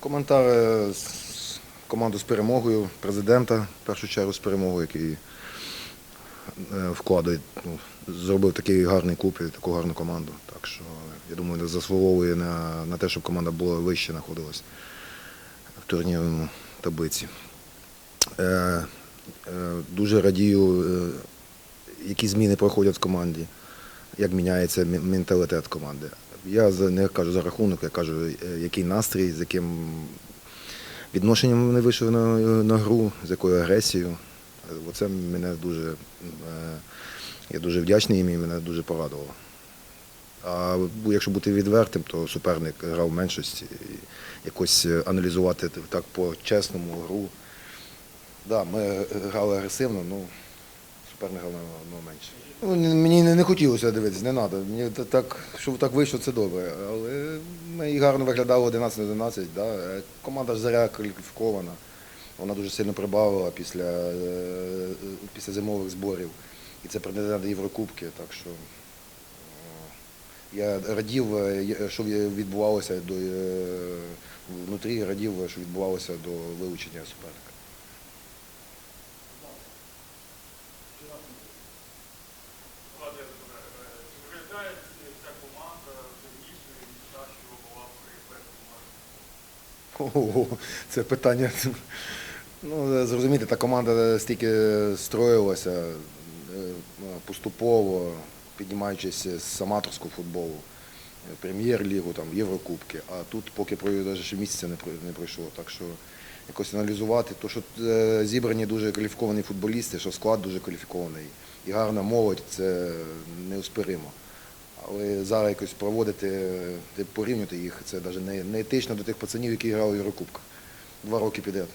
Коментар е, з команду з перемогою, президента, в першу чергу з перемогою, який е, вкладає, ну, зробив такий гарний клуб і таку гарну команду. Так що, я думаю, заслуговує на, на те, щоб команда була вище знаходилась в турнірному таблиці. Е, е, дуже радію, е, які зміни проходять в команді, як міняється менталітет команди. Я не кажу за рахунок, я кажу, е, який настрій, з яким відношенням вони вийшли на, на гру, з якою агресією. Оце мене дуже, е, я дуже вдячний їм і мене дуже порадувало. А якщо бути відвертим, то суперник грав в меншості. І якось е, аналізувати так по-чесному гру. Да, ми грали агресивно, ну суперник грав ну, менше. Ну, мені не, хотілося дивитися, не треба. Мені так, щоб так вийшло, це добре. Але ми і гарно виглядали 11 на 11. Да. Команда ж заря кваліфікована. Вона дуже сильно прибавила після, е, після зимових зборів. І це претендент на Єврокубки. Так що е, я радів, е, що відбувалося до внутрі, радів, що відбувалося до вилучення суперника. Владимир, е, чи виглядає ця команда сильнішою, ніж та, що була при першому матчі? Ого, це питання. Ну, зрозумієте, та команда стільки строїлася е, поступово, піднімаючись з аматорського футболу, е, прем'єр-лігу, там, Єврокубки. А тут поки навіть ще місяця не пройшло. Так що якось аналізувати, то що е, зібрані дуже кваліфіковані футболісти, що склад дуже кваліфікований. І гарна молодь це неуспіримо. Але зараз якось проводити, е, порівнювати їх, це навіть не, етично до тих пацанів, які грали в Єврокубках. Два роки підряд.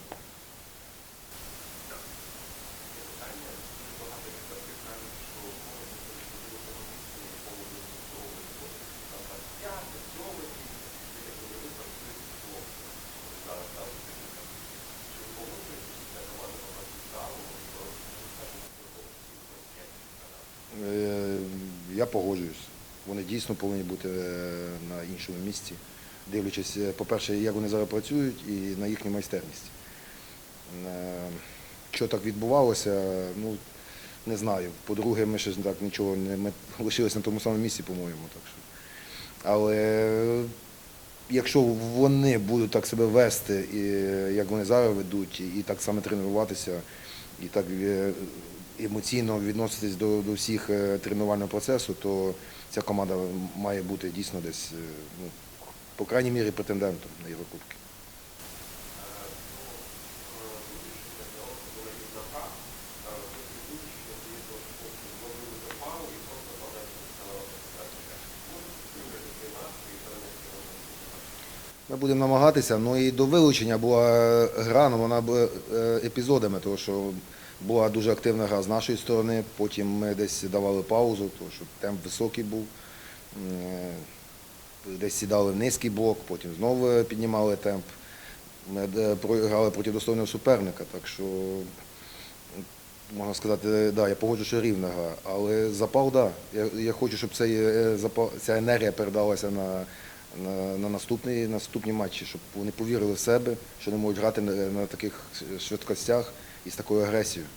Я погоджуюсь. Вони дійсно повинні бути е, на іншому місці, дивлячись, е, по-перше, як вони зараз працюють і на їхню майстерність. Е, Що так відбувалося, ну не знаю. По-друге, ми ще так нічого не ми лишилися на тому самому місці, по-моєму. Але е, якщо вони будуть так себе вести, і, е, як вони зараз ведуть, і так само тренуватися, і так е, емоційно відноситись до, до всіх е, тренувального процесу, то ця команда має бути дійсно десь, е, ну, по крайній мірі, претендентом на Єврокубки. Ми будемо намагатися. Ну і до вилучення була гра, ну вона була е, епізодами, тому що була дуже активна гра з нашої сторони. Потім ми десь давали паузу, тому що темп високий був. Е, Десь сідали низький блок, потім знову піднімали темп. Ми е, програли проти достойного суперника, так що можна сказати, да, я погоджу, що рівна гра. Але запал. Да. Я, я хочу, щоб цей, е, ця енергія передалася на, на, на наступні, наступні матчі, щоб вони повірили в себе, що не можуть грати на, на таких швидкостях і з такою агресією.